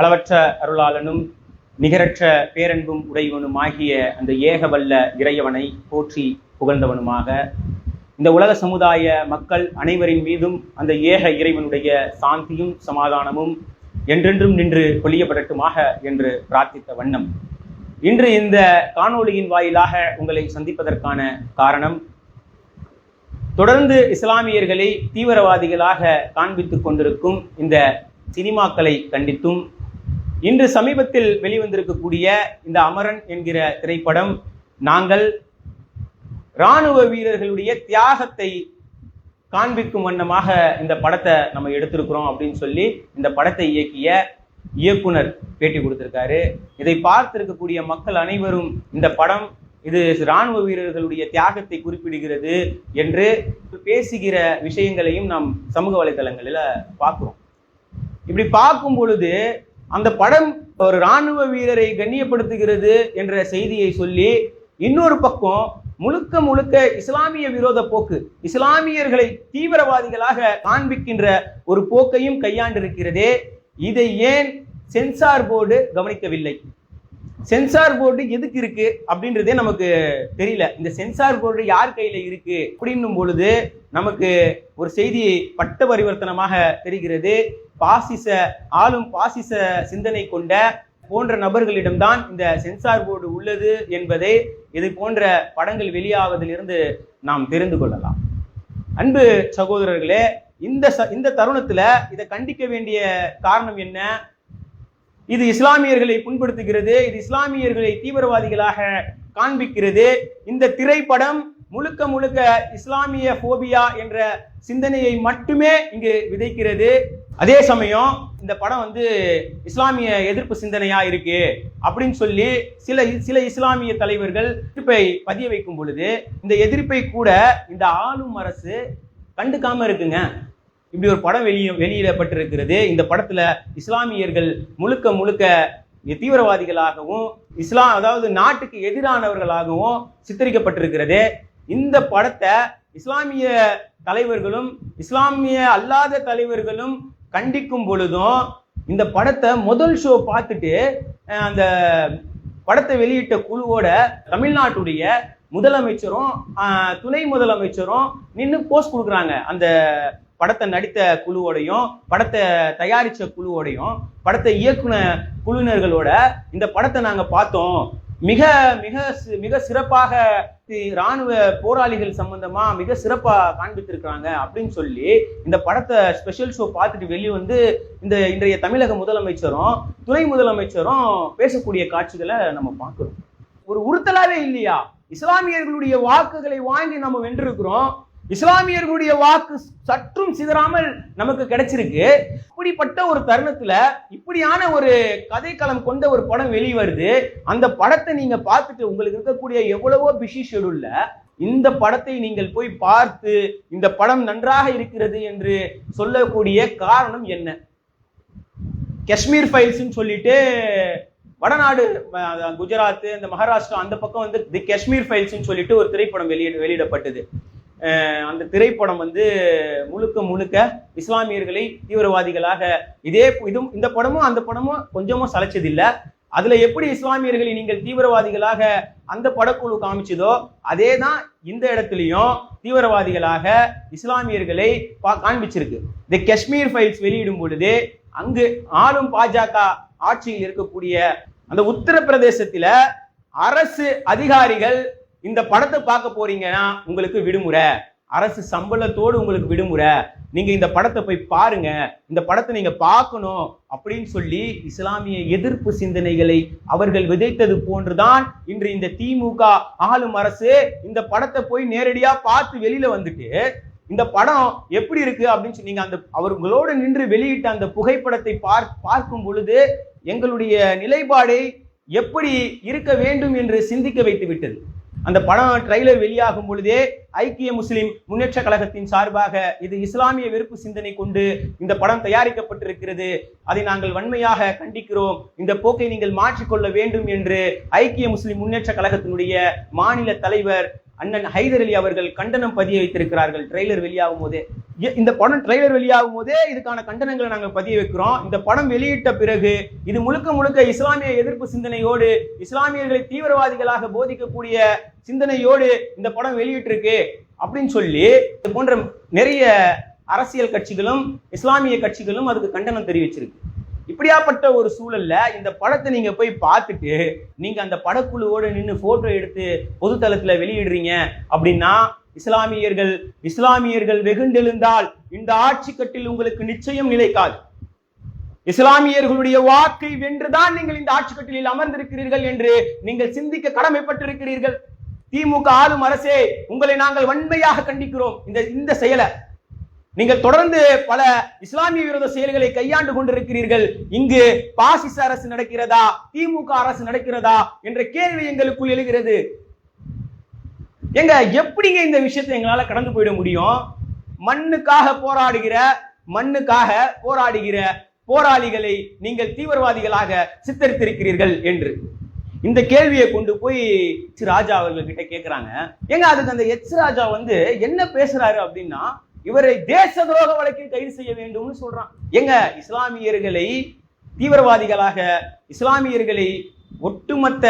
அளவற்ற அருளாளனும் நிகரற்ற பேரன்பும் உடையவனும் ஆகிய அந்த ஏகவல்ல இறையவனை போற்றி புகழ்ந்தவனுமாக. இந்த உலக சமுதாய மக்கள் அனைவரின் மீதும் அந்த ஏக இறைவனுடைய சாந்தியும் சமாதானமும் என்றென்றும் நின்று கொல்லியப்படட்டுமாக என்று பிரார்த்தித்த வண்ணம். இன்று இந்த காணொளியின் வாயிலாக உங்களை சந்திப்பதற்கான காரணம் தொடர்ந்து இஸ்லாமியர்களை தீவிரவாதிகளாக காண்பித்துக் கொண்டிருக்கும் இந்த சினிமாக்களை கண்டித்தும் இன்று சமீபத்தில் வெளிவந்திருக்கக்கூடிய இந்த அமரன் என்கிற திரைப்படம் நாங்கள் இராணுவ வீரர்களுடைய தியாகத்தை காண்பிக்கும் வண்ணமாக இந்த படத்தை நம்ம எடுத்திருக்கிறோம் அப்படின்னு சொல்லி இந்த படத்தை இயக்கிய இயக்குனர் பேட்டி கொடுத்திருக்காரு. இதை பார்த்திருக்கக்கூடிய மக்கள் அனைவரும் இந்த படம் இது இராணுவ வீரர்களுடைய தியாகத்தை குறிப்பிடுகிறது என்று பேசுகிற விஷயங்களையும் நாம் சமூக வலைதளங்களில் பார்க்குறோம். இப்படி பார்க்கும் பொழுது அந்த படம் ஒரு இராணுவ வீரரை கண்ணியப்படுத்துகிறது என்ற செய்தியை சொல்லி இன்னொரு பக்கம் முழுக்க முழுக்க இஸ்லாமிய விரோத போக்கு இஸ்லாமியர்களை தீவிரவாதிகளாக காண்பிக்கின்ற ஒரு போக்கையும் கையாண்டிருக்கிறதே. இதை ஏன் சென்சார் போர்டு கவனிக்கவில்லை? சென்சார் போர்டு எதுக்கு இருக்கு அப்படின்றதே நமக்கு தெரியல. இந்த சென்சார் போர்டு யார் கையில இருக்கு அப்படின்னும் பொழுது நமக்கு ஒரு செய்தி பட்ட பரிவர்த்தனமாக தெரிகிறது. பாசிச ஆளும் பாசிச சிந்தனை கொண்ட போன்ற நபர்களிடம்தான் இந்த சென்சார் போர்டு உள்ளது என்பதை இது போன்ற படங்கள் வெளியாவதிலிருந்து நாம் தெரிந்து கொள்ளலாம். அன்பு சகோதரர்களே இந்த ச- இந்த தருணத்துல இதை கண்டிக்க வேண்டிய காரணம் என்ன? இது இஸ்லாமியர்களை புண்படுத்துகிறது இது இஸ்லாமியர்களை தீவிரவாதிகளாக காண்பிக்கிறது. இந்த திரைப்படம் முழுக்க முழுக்க இஸ்லாமிய போபியா என்ற சிந்தனையை மட்டுமே இங்கு விதைக்கிறது. அதே சமயம் இந்த படம் வந்து இஸ்லாமிய எதிர்ப்பு சிந்தனையா இருக்கு அப்படின்னு சொல்லி சில சில இஸ்லாமிய தலைவர்கள் எதிர்ப்பை பதிய வைக்கும் பொழுது இந்த எதிர்ப்பை கூட இந்த ஆளும் அரசு கண்டுக்காம இருக்குங்க. இப்படி ஒரு படம் வெளியே வெளியிடப்பட்டிருக்கிறது. இந்த படத்துல இஸ்லாமியர்கள் முழுக்க முழுக்க தீவிரவாதிகளாகவும் இஸ்லாம் அதாவது நாட்டுக்கு எதிரானவர்களாகவும் சித்தரிக்கப்பட்டிருக்கிறது. இந்த படத்தை இஸ்லாமிய தலைவர்களும் இஸ்லாமிய அல்லாத தலைவர்களும் கண்டிக்கும் பொழுதும் இந்த படத்தை முதல் ஷோ பார்த்துட்டு அந்த படத்தை வெளியிட்ட குழுவோட தமிழ்நாட்டுடைய முதலமைச்சரும் துணை முதலமைச்சரும் நின்று போஸ்ட் கொடுக்குறாங்க. அந்த படத்தை நடித்த குழுவோடையும் படத்தை தயாரிச்ச குழுவோடையும் படத்தை இயக்குன குழுவினர்களோட இந்த படத்தை நாங்க பார்த்தோம். மிக மிக மிக சிறப்பாக ராணுவ போராளிகள் சம்பந்தமா மிக சிறப்பா காண்பித்திருக்கிறாங்க அப்படின்னு சொல்லி இந்த படத்தை ஸ்பெஷல் ஷோ பார்த்துட்டு வெளியே வந்து இந்த இன்றைய தமிழக முதலமைச்சரும் துணை முதலமைச்சரும் பேசக்கூடிய காட்சிகளை நம்ம பார்க்கிறோம். ஒரு உறுத்தலாவே இல்லையா? இஸ்லாமியர்களுடைய வாக்குகளை வாங்கி நம்ம வென்றிருக்கிறோம். இஸ்லாமியர்களுடைய வாக்கு சற்றும் சிதறாமல் நமக்கு கிடைச்சிருக்கு. இப்படிப்பட்ட ஒரு தருணத்துல இப்படியான ஒரு கதைக்களம் கொண்ட ஒரு படம் வெளிவருது அந்த படத்தை நீங்க பார்த்துட்டு உங்களுக்கு இருக்கக்கூடிய எவ்வளவோ பிஸி ஷெடியூல்ல இந்த படத்தை நீங்கள் போய் பார்த்து இந்த படம் நன்றாக இருக்கிறது என்று சொல்லக்கூடிய காரணம் என்ன? காஷ்மீர் ஃபைல்ஸ்னு சொல்லிட்டு வடநாடு குஜராத் இந்த மகாராஷ்டிரா அந்த பக்கம் வந்து தி காஷ்மீர் ஃபைல்ஸ்னு சொல்லிட்டு ஒரு திரைப்படம் வெளியிட வெளியிடப்பட்டது. அந்த திரைப்படம் வந்து முழுக்க முழுக்க இஸ்லாமியர்களை தீவிரவாதிகளாக இதே இதுவும் இந்த படமும் அந்த படமும் கொஞ்சமும் சளைச்சதில்லை. அதுல எப்படி இஸ்லாமியர்களை நீங்கள் தீவிரவாதிகளாக அந்த படக்குழு காமிச்சதோ அதே தான் இந்த இடத்துலையும் தீவிரவாதிகளாக இஸ்லாமியர்களை பா- காண்பிச்சிருக்கு. இந்த காஷ்மீர் ஃபைல்ஸ் வெளியிடும் பொழுது அங்கு ஆளும் பாஜக ஆட்சியில் இருக்கக்கூடிய அந்த உத்தரப்பிரதேசத்துல அரசு அதிகாரிகள் இந்த படத்தை பார்க்க போறீங்கன்னா உங்களுக்கு விடுமுறை. அரசு சம்பளத்தோடு உங்களுக்கு விடுமுறை. நீங்க இந்த படத்தை போய் பாருங்க. இந்த படத்தை நீங்க பார்க்கணும் அப்படின்னு சொல்லி இஸ்லாமிய எதிர்ப்பு சிந்தனைகளை அவர்கள் விதைத்தது போன்றுதான் இன்று இந்த திமுக ஆளும் அரசு இந்த படத்தை போய் நேரடியா பார்த்து வெளியில வந்துட்டு இந்த படம் எப்படி இருக்கு அப்படின்னு சொல்லி அந்த அவர்களோடு நின்று வெளியிட்ட அந்த புகைப்படத்தை பார் பார்க்கும் பொழுது எங்களுடைய நிலைப்பாடை எப்படி இருக்க வேண்டும் என்று சிந்திக்க வைத்து விட்டது. அந்த படம் ட்ரைலர் வெளியாகும் பொழுதே ஐக்கிய முஸ்லிம் முன்னேற்ற கழகத்தின் சார்பாக இது இஸ்லாமிய வெறுப்பு சிந்தனை கொண்டு இந்த படம் தயாரிக்கப்பட்டிருக்கிறது. அதை நாங்கள் வன்மையாக கண்டிக்கிறோம். இந்த போக்கை நீங்கள் மாற்றிக்கொள்ள வேண்டும் என்று ஐக்கிய முஸ்லிம் முன்னேற்ற கழகத்தினுடைய மாநில தலைவர் அண்ணன் ஹைதர் அலி அவர்கள் கண்டனம் பதிய வைத்திருக்கிறார்கள். ட்ரெய்லர் வெளியாகும் போதே. இந்த படம் ட்ரைலர் வெளியாகும் போதே இதுக்கான கண்டனங்களை நாங்கள் பதிய வைக்கிறோம். இந்த படம் வெளியிட்ட பிறகு இது முழுக்க முழுக்க இஸ்லாமிய எதிர்ப்பு சிந்தனையோடு இஸ்லாமியர்களை தீவிரவாதிகளாக போதிக்கக்கூடிய சிந்தனையோடு இந்த படம் வெளியிட்டிருக்கு அப்படின்னு சொல்லி இது போன்ற நிறைய அரசியல் கட்சிகளும் இஸ்லாமிய கட்சிகளும் அதுக்கு கண்டனம் தெரிவிச்சிருக்கு. இப்படியாப்பட்ட ஒரு சூழல்ல இந்த படத்தை நீங்க போய் பார்த்துட்டு நீங்க அந்த படக்குழுவோடு நின்று போட்டோ எடுத்து பொதுத்தளத்துல வெளியிடுறீங்க அப்படின்னா இஸ்லாமியர்கள் இஸ்லாமியர்கள் வெகுண்டெழுந்தால் இந்த ஆட்சி கட்டில் உங்களுக்கு நிச்சயம் நிலைக்காது. இஸ்லாமியர்களுடைய வாக்கை வென்றுதான் நீங்கள் இந்த ஆட்சி கட்டிலில் அமர்ந்திருக்கிறீர்கள் என்று நீங்கள் சிந்திக்க கடமைப்பட்டிருக்கிறீர்கள். திமுக ஆளும் அரசே உங்களை நாங்கள் வன்மையாக கண்டிக்கிறோம். இந்த இந்த செயலை. நீங்கள் தொடர்ந்து பல இஸ்லாமிய விரோத செயல்களை கையாண்டு கொண்டிருக்கிறீர்கள். இங்கு பாசிச அரசு நடக்கிறதா திமுக அரசு நடக்கிறதா என்ற கேள்வி எங்களுக்குள் எழுகிறது. எங்க எப்படிங்க இந்த விஷயத்தை எங்களால கடந்து போயிட முடியும்? மண்ணுக்காக போராடுகிற மண்ணுக்காக போராடுகிற போராளிகளை நீங்கள் தீவிரவாதிகளாக சித்தரித்திருக்கிறீர்கள் என்று. இந்த கேள்வியை கொண்டு போய் எச் ராஜா அவர்கள்கிட்ட கேட்குறாங்க ஏங்க அதுக்கு அந்த எச் ராஜா வந்து என்ன பேசுறாரு அப்படின்னா இவரை தேச துரோக வழக்கில் கைது செய்ய வேண்டும்னு சொல்றான். எங்க இஸ்லாமியர்களை தீவிரவாதிகளாக இஸ்லாமியர்களை ஒட்டுமொத்த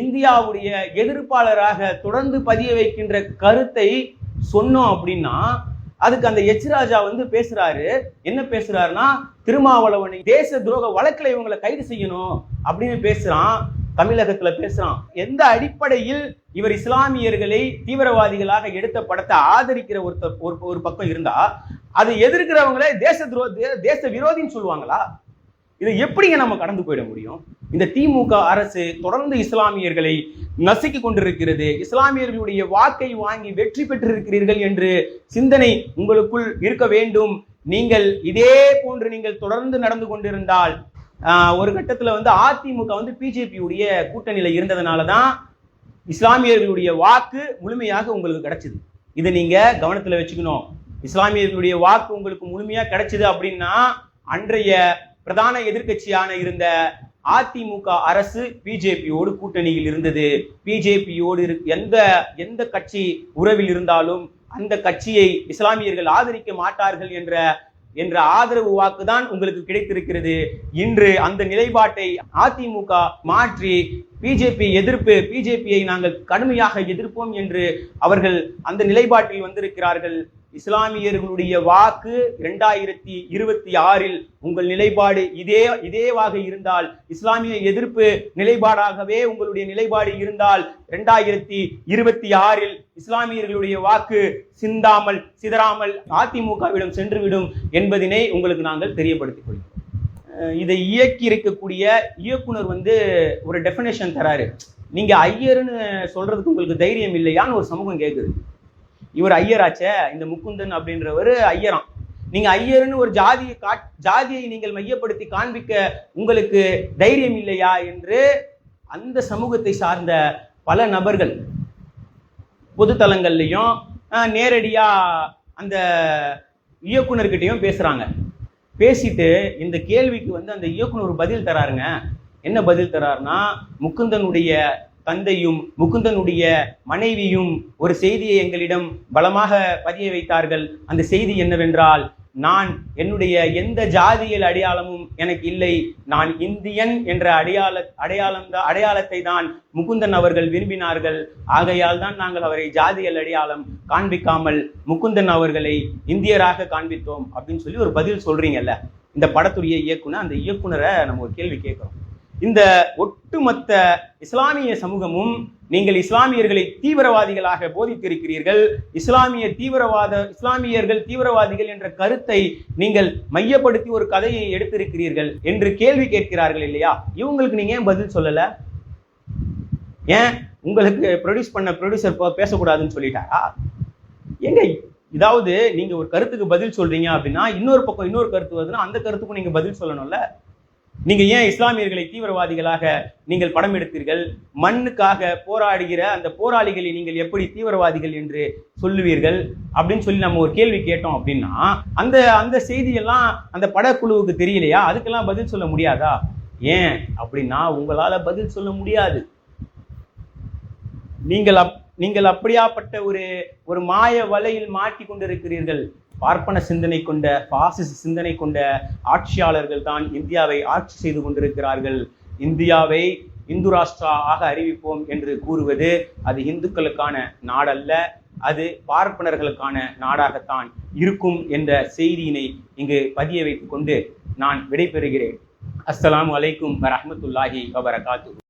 இந்தியாவுடைய எதிர்ப்பாளராக தொடர்ந்து பதிய வைக்கின்ற கருத்தை சொன்னோம் அப்படின்னா அதுக்கு அந்த எச் ராஜா வந்து பேசுறாரு. என்ன பேசுறாருன்னா திருமாவளவனை தேச துரோக வழக்கில் இவங்களை கைது செய்யணும் அப்படின்னு பேசுறான். தமிழகத்துல பேசுறான். எந்த அடிப்படையில் இவர் இஸ்லாமியர்களை தீவிரவாதிகளாக எடுத்த படத்தை ஆதரிக்கிற ஒருத்தர் ஒரு ஒரு பக்கம் இருந்தா அதை எதிர்க்கிறவங்களே தேச துரோ தேச விரோதின்னு சொல்லுவாங்களா? இதை எப்படிங்க நம்ம கடந்து போயிட முடியும்? இந்த திமுக அரசு தொடர்ந்து இஸ்லாமியர்களை நசுக்கி கொண்டிருக்கிறது. இஸ்லாமியர்களுடைய வாக்கை வாங்கி வெற்றி பெற்றிருக்கிறீர்கள் என்று சிந்தனை உங்களுக்குள் இருக்க வேண்டும். நீங்கள் இதே போன்று நீங்கள் தொடர்ந்து நடந்து கொண்டிருந்தால் ஒரு கட்டத்தில் வந்து அதிமுக வந்து பிஜேபியுடைய கூட்டணியில் இருந்ததுனால தான் இஸ்லாமியர்களுடைய வாக்கு முழுமையாக உங்களுக்கு கிடைச்சிது. இதை நீங்கள் கவனத்தில் வச்சுக்கணும். இஸ்லாமியர்களுடைய வாக்கு உங்களுக்கு முழுமையாக கிடைச்சிது அப்படின்னா அன்றைய பிரதான எதிர்கட்சியான இருந்த அதிமுக அரசு பிஜேபியோடு கூட்டணியில் இருந்தது. பிஜேபியோடு எந்த எந்த கட்சி உறவில் இருந்தாலும் அந்த கட்சியை இஸ்லாமியர்கள் ஆதரிக்க மாட்டார்கள் என்ற என்ற ஆதரவு வாக்குதான் உங்களுக்கு கிடைத்திருக்கிறது. இன்று அந்த நிலைப்பாட்டை அதிமுக மாற்றி பிஜேபி எதிர்ப்பு பிஜேபியை நாங்கள் கடுமையாக எதிர்ப்போம் என்று அவர்கள் அந்த நிலைப்பாட்டில் வந்திருக்கிறார்கள். இஸ்லாமியர்களுடைய வாக்கு இரண்டாயிரத்தி இருபத்தி ஆறில் உங்கள் நிலைப்பாடு இதே இதேவாக இருந்தால் இஸ்லாமிய எதிர்ப்பு நிலைப்பாடாகவே உங்களுடைய நிலைப்பாடு இருந்தால் இரண்டாயிரத்தி இருபத்தி ஆறில் இஸ்லாமியர்களுடைய வாக்கு சிந்தாமல் சிதறாமல் அதிமுகவிடம் சென்றுவிடும் என்பதினை உங்களுக்கு நாங்கள் தெரியப்படுத்திக் கொள்கிறோம். அஹ் இதை இயக்கி இருக்கக்கூடிய இயக்குனர் வந்து ஒரு டெஃபினேஷன் தராரு. நீங்க ஐயர்னு சொல்றதுக்கு உங்களுக்கு தைரியம் இல்லையான்னு ஒரு சமூகம் கேட்குது இவர் ஐயராச்சே இந்த முகுந்தன் அப்படின்றவர் ஐயரான் நீங்க ஐயர்னு ஒரு ஜாதியை காட் ஜாதியை நீங்கள் மையப்படுத்தி காண்பிக்க உங்களுக்கு தைரியம் இல்லையா என்று அந்த சமூகத்தை சார்ந்த பல நபர்கள் பொதுத்தலங்கள்லையும் நேரடியாக நேரடியா அந்த இயக்குனர்கிட்டையும் பேசுறாங்க. பேசிட்டு இந்த கேள்விக்கு வந்து அந்த இயக்குனர் பதில் தராருங்க. என்ன பதில் தராருன்னா முக்குந்தனுடைய தந்தையும் முகுந்தனுடைய மனைவியும் ஒரு செய்தியை எங்களிடம் பலமாக பதிய வைத்தார்கள். அந்த செய்தி என்னவென்றால் நான் என்னுடைய எந்த ஜாதியல் அடையாளமும் எனக்கு இல்லை. நான் இந்தியன் என்ற அடையாள அடையாளம் அடையாளத்தை தான் முகுந்தன் அவர்கள் விரும்பினார்கள். ஆகையால் தான் நாங்கள் அவரை ஜாதியல் அடையாளம் காண்பிக்காமல் முகுந்தன் அவர்களை இந்தியராக காண்பித்தோம் அப்படின்னு சொல்லி ஒரு பதில் சொல்றீங்கல்ல? இந்த படத்துடைய இயக்குனர் அந்த இயக்குனரை நம்ம ஒரு கேள்வி கேட்குறோம். இந்த ஒட்டுமொத்த இஸ்லாமிய சமூகமும் நீங்கள் இஸ்லாமியர்களை தீவிரவாதிகளாக போதித்திருக்கிறீர்கள். இஸ்லாமிய தீவிரவாத இஸ்லாமியர்கள் தீவிரவாதிகள் என்ற கருத்தை நீங்கள் மையப்படுத்தி ஒரு கதையை எடுத்திருக்கிறீர்கள் என்று கேள்வி கேட்கிறார்கள் இல்லையா? இவங்களுக்கு நீங்க ஏன் பதில் சொல்லல? ஏன்? உங்களுக்கு ப்ரொடியூஸ் பண்ண ப்ரொடியூசர் பேசக்கூடாதுன்னு சொல்லிட்டாரா? எங்க இதாவது நீங்க ஒரு கருத்துக்கு பதில் சொல்றீங்க அப்படின்னா இன்னொரு பக்கம் இன்னொரு கருத்து வருதுன்னா அந்த கருத்துக்கும் நீங்க பதில் சொல்லணும்ல? நீங்க ஏன் இஸ்லாமியர்களை தீவிரவாதிகளாக நீங்கள் படம் எடுத்தீர்கள்? மண்ணுக்காக போராடுகிற அந்த போராளிகளை நீங்கள் எப்படி தீவிரவாதிகள் என்று சொல்லுவீர்கள்? அப்படின்னு சொல்லி நம்ம ஒரு கேள்வி கேட்டோம் அப்படின்னா அந்த அந்த செய்தியெல்லாம் அந்த படக்குழுவுக்கு தெரியலையா? அதுக்கெல்லாம் பதில் சொல்ல முடியாதா? ஏன்? அப்படின்னா உங்களால பதில் சொல்ல முடியாது. நீங்கள் அப் நீங்கள் அப்படியாப்பட்ட ஒரு ஒரு மாய வலையில் மாட்டி கொண்டிருக்கிறீர்கள் பார்ப்பன சிந்தனை கொண்ட பாசிச சிந்தனை கொண்ட ஆட்சியாளர்கள் தான் இந்தியாவை ஆட்சி செய்து கொண்டிருக்கிறார்கள். இந்தியாவை இந்து ராஷ்டிரா ஆக அறிவிப்போம் என்று கூறுவது அது இந்துக்களுக்கான நாடல்ல அது பார்ப்பனர்களுக்கான நாடாகத்தான் இருக்கும் என்ற செய்தியினை இங்கு பதிய வைத்துக் கொண்டு நான் விடைபெறுகிறேன். அஸ்லாம் அலைக்கும் வரமத்துல்லாஹி வபரகாத்து